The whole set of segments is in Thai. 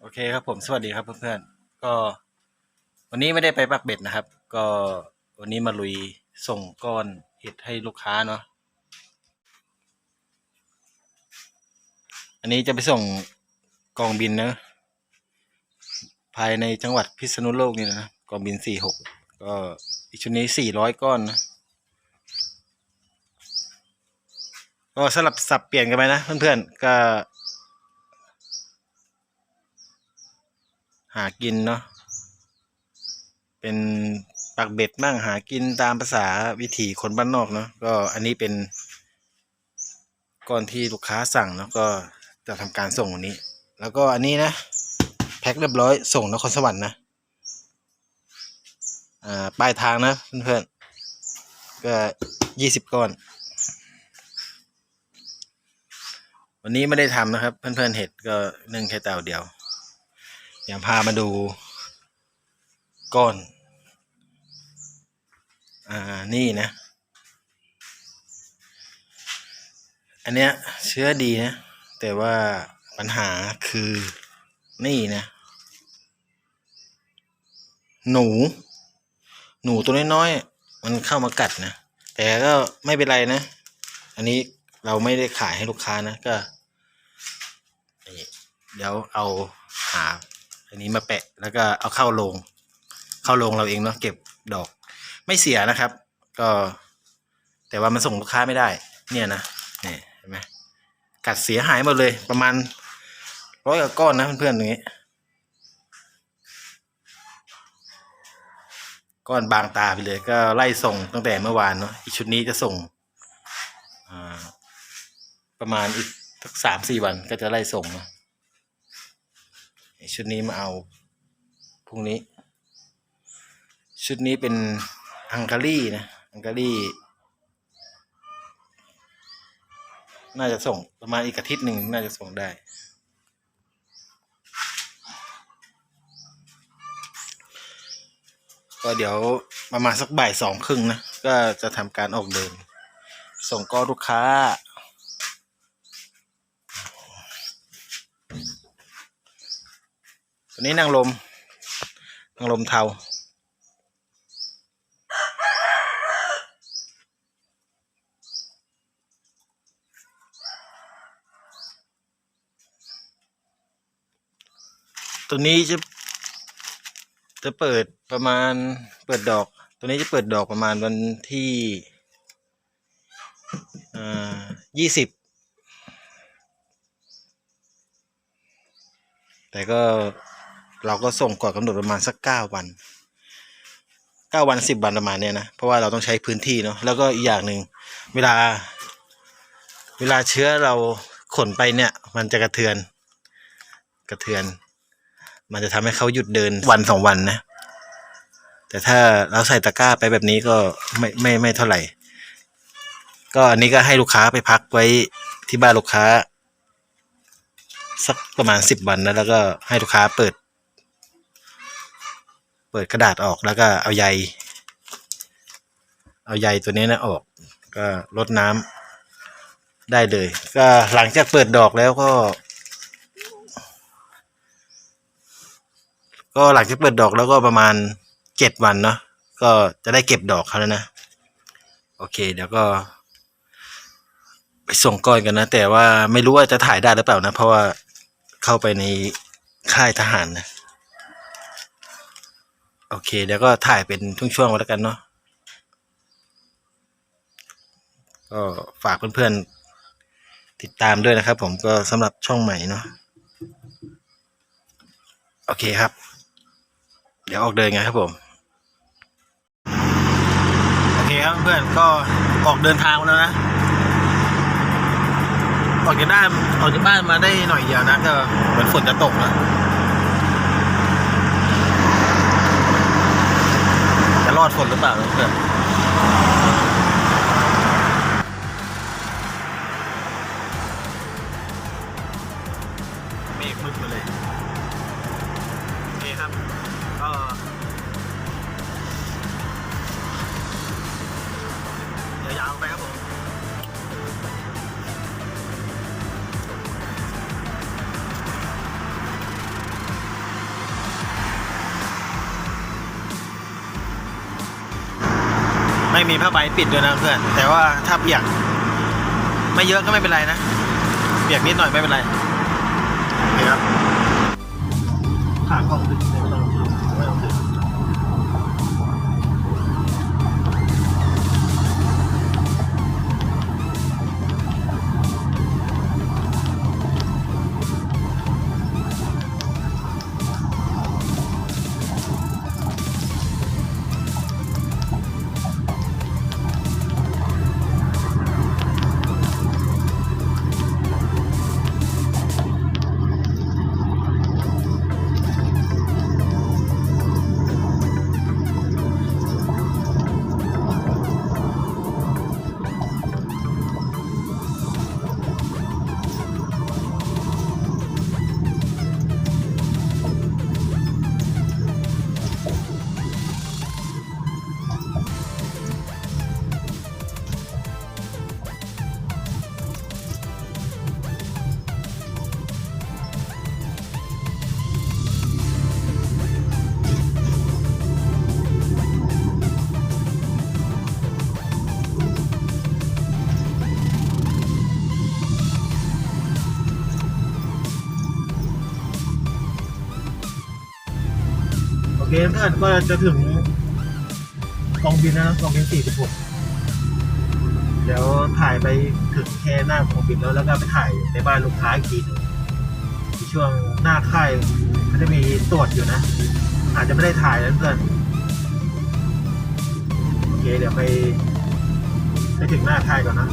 โอเคครับผมสวัสดีครับเพื่อนๆก็ วันนี้ไม่ได้ไปปักเบ็ดนะครับ ก็วันนี้มาลุยส่งก้อนเห็ดให้ลูกค้าเนาะอันนี้จะไปส่งกองบินนะภายในจังหวัดพิษณุโลกนี่นะกองบินสี่หกก็อีกชุดนี้สี่ร้อยก้อนนะก็สลับสับเปลี่ยนกันไปนะเพื่อนๆก็ หากินเนาะเป็นปักเบ็ดมั่งหากินตามภาษาวิถีคนบ้านนอกเนาะก็อันนี้เป็นก้อนที่ลูกค้าสั่งเนาะก็จะทำการส่งวันนี้ แล้วก็อันนี้นะ แพ็คเรียบร้อยส่งนครสวรรค์นะอ่าปลายทางนะเพื่อนๆก็ยี่สิบก้อน วันนี้ไม่ได้ทำนะครับ เพื่อนๆเห็ดก็นึ่งแค่เตาเดียว เดี๋ยวพามาดูก้อน อ่า นี่นะ อันเนี้ยเชื้อดีนะ แต่ว่าปัญหาคือนี่นะ หนู หนูตัวน้อยๆ มันเข้ามากัดนะ แต่ก็ไม่เป็นไรนะ อันนี้เราไม่ได้ขายให้ลูกค้านะก็ เดี๋ยวเอาหาันนี้มาแปะแล้วก็เอาเข้าโรงเข้าโรงเราเองเนาะเก็บดอก ไม่เสียนะครับ ก็ แต่ว่ามันส่งลูกค้าไม่ได้ เนี่ยนะเนี่ยเห็นไหมกัดเสียหายหมดเลย ประมาณร้อยกว่าก้อนนะเพื่อนๆตรงนี้ก้อนบางตาไปเลยก็ไล่ส่งตั้งแต่เมื่อวานเนาะอีกชุดนี้จะส่งประมาณอีกสักสามสี่วันก็จะไล่ส่งเนาะ ชุดนี้มาเอาพรุ่งนี้ ชุดนี้เป็นฮังการีนะฮังการีน่าจะส่งประมาณอีกอาทิตย์หนึ่งน่าจะส่งได้ ก็เดี๋ยวประมาณสักบ่ายสองครึ่งนะ ก็จะทำการออกเดิน ส่งก็ลูกค้า ตัวนี้นางลมนางลมเทา ตัวนี้จะ จะเปิดประมาณเปิดดอก ตัวนี้จะเปิดดอกประมาณวันที่อ่ายี่สิบแต่ก็ เราก็ส่งก่อนกำหนดประมาณสักเก้าวันเก้าวันสิบวันประมาณเนี้ยนะ เพราะว่าเราต้องใช้พื้นที่เนาะแล้วก็อีกอย่างหนึ่งเวลา เวลาเชื้อเราขนไปเนี่ย มันจะกระเทือน กระเทือน มันจะทำให้เขาหยุดเดินวันสองวันนะ แต่ถ้าเราใส่ตะกร้าไปแบบนี้ก็ไม่ไม่ไม่เท่าไหร่ ก็อันนี้ก็ให้ลูกค้าไปพักไว้ที่บ้านลูกค้า สักประมาณสิบวันนะแล้วก็ให้ลูกค้าเปิด ปิดกระดาษออกแล้วก็เอาใย เอาใยตัวนี้นะออก ก็ลดน้ำได้เลย ก็หลังจากเปิดดอกแล้วก็ ก็หลังจากเปิดดอกแล้วก็ประมาณเจ็ดวันเนาะก็จะได้เก็บดอกเขาแล้วนะ โอเค เดี๋ยวก็ ไปส่งก้อนกันนะ แต่ว่าไม่รู้ว่าจะถ่ายได้หรือเปล่านะ เพราะว่าเข้าไปในค่ายทหารนะ โอเค เดี๋ยวก็ถ่ายเป็นช่วงๆไว้แล้วกันเนาะก็ฝากเพื่อนๆติดตามด้วยนะครับ ผมก็สำหรับช่องใหม่เนาะโอเคครับ เดี๋ยวออกเดินไงครับผม โอเคครับเพื่อนก็ออกเดินทางแล้วนะ ออกจากบ้านออกจากบ้านมาได้หน่อยเดียวนะก็เหมือนฝนจะตกแล้วจะ รอดฝนหรือเปล่าเพื่อน ไม่มีผ้าใบปิดด้วยนะเพื่อน แต่ว่าถ้าเปียก ไม่เยอะก็ไม่เป็นไรนะ เปียกนิดหน่อยไม่เป็นไรนะครับขากล่องดึง อเคเพื่อนก็จะถึงกองบินแล้วนะกองบิน 46 เดี๋ยวถ่ายไปถึงแค่หน้ากองบินแล้วแล้วก็ไปถ่ายในบ้านลูกค้าอีกทีนึงช่วงหน้าค่ายมันจะมีตรวจอยู่นะ อาจจะไม่ได้ถ่ายแล้วเพื่อนโอเคเดี๋ยวไปไปถึงหน้าค่ายก่อนนะ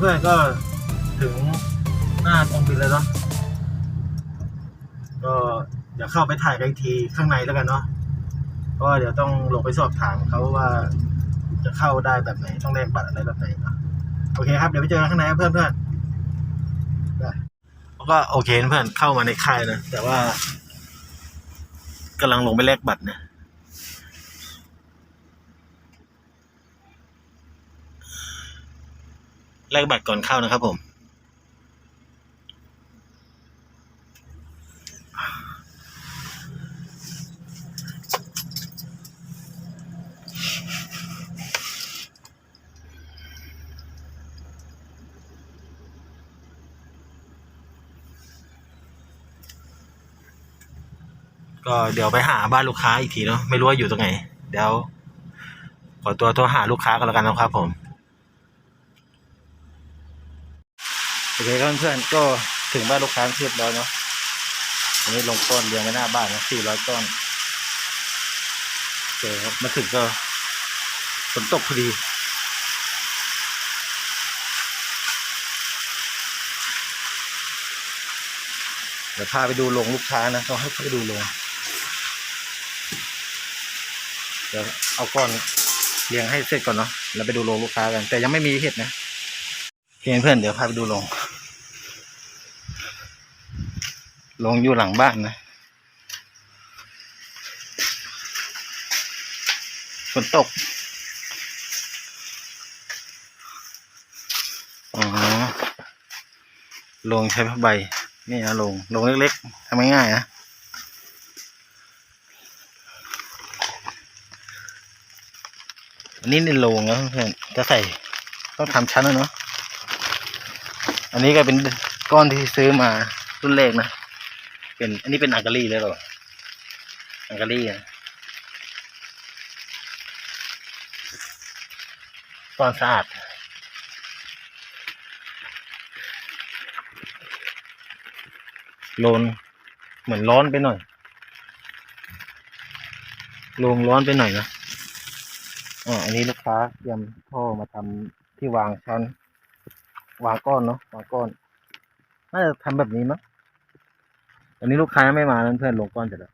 เพื่อนก็ถึงหน้ากองบินแล้วเนาะก็เดี๋ยวเข้าไปถ่ายกันทีข้างในแล้วกันเนาะเพราะเดี๋ยวต้องลงไปสอบถามเขาว่าจะเข้าได้แบบไหนต้องแลกบัตรอะไรแบบไหนเนาะโอเคครับเดี๋ยวไปเจอกันข้างในเพื่อนเพื่อนได้ก็โอเคเพื่อนเข้ามาในค่ายนะแต่ว่ากำลังลงไปแลกบัตรนะ แลกบัตรก่อนเข้านะครับผม ก็เดี๋ยวไปหาบ้านลูกค้าอีกทีเนาะไม่รู้ว่าอยู่ตรงไหน เดี๋ยวขอตัวโทรหาลูกค้ากันแล้วกันนะครับผม โอ เคครับเพื่อนๆก็ถึงบ้านลูกค้าเรียบร้อยเนาะอันนี้ลงต้นเรียงไว้หน้าบ้านนะสี่ร้อยต้นโอเคครับมาถึงก็ฝนตกพอดีเดี๋ยวพาไปดูโรงลูกค้านะต้องให้เขาไปดูโรงเดี๋ยวเอาก้อนเรียงให้เสร็จก่อนเนาะแล้วไปดูโรงลูกค้ากัน แต่ยังไม่มีเห็ดนะเพื่อนเพื่อนๆเดี๋ยวพาไปดูโรง โรงอยู่หลังบ้านนะฝนตก อ๋อ ลงใช้ผ้าใบ นี่นะลง ลงเล็กๆทำง่ายๆนะอันนี้ในโรงนะเพื่อนจะใส่ต้องทำชั้นนะเนาะ อันนี้ก็เป็นก้อนที่ซื้อมารุ่นแรกนะ เป็น อันนี้เป็นอังการีเลยหรออังการีอะก้อนสะอาดโลนเหมือนร้อนไปหน่อยโรงร้อนไปหน่อยนะอ่าอันนี้ลูกค้าเตรียมท่อมาทำที่วางชั้น วางก้อนเนาะ วางก้อน น่าจะทำแบบนี้มั้ง ตอนนี้ลูกค้ายังไม่มาเพื่อนๆลงก้อนเสร็จแล้ว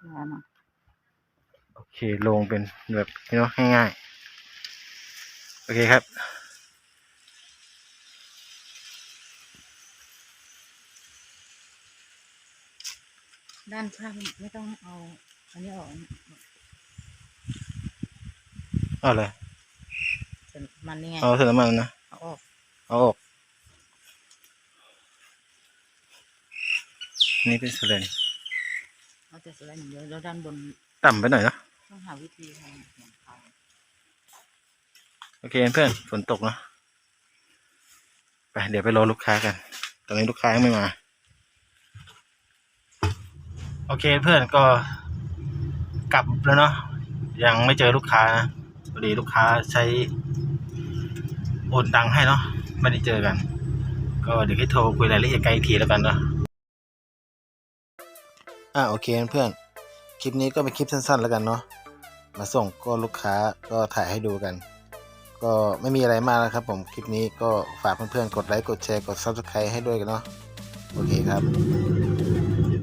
แล้วเนาะโอเคลงเป็นแบบนี้เนาะง่ายๆ โอเคครับด้านข้างไม่ต้องเอา อันนี้ออกนะเอาเลย เป็นมันนี่ไงเอาเสร็จแล้วมันนะเอาออกเอาออกนี่เป็นสแลนเอาแต่ส่วนอย่างเดียวแล้วด้านบนต่ำไปหน่อยเนอะต้องหาวิธีทำเหมือนเขาโอเคเพื่อนฝนตกเนอะไปเดี๋ยวไปรอลูกค้ากัน ตอนนี้ลูกค้ายังไม่มา โอเคเพื่อนก็กลับแล้วเนาะยังไม่เจอลูกค้านะพอดีลูกค้าใช้ โอนตังค์ให้เนาะไม่ได้เจอกัน ก็เดี๋ยวให้โทรคุยรายละเอียดกันอีกทีแล้วกันเนาะอ่าโอเคเพื่อนคลิปนี้ก็เป็นคลิปสั้นๆแล้วกันเนาะมาส่งก็ลูกค้าก็ถ่ายให้ดูกัน ก็ไม่มีอะไรมากนะครับ ผมคลิปนี้ก็ฝากเพื่อนๆกดไลค์กดแชร์กด Subscribe ให้ด้วยกันเนาะโอเคครับ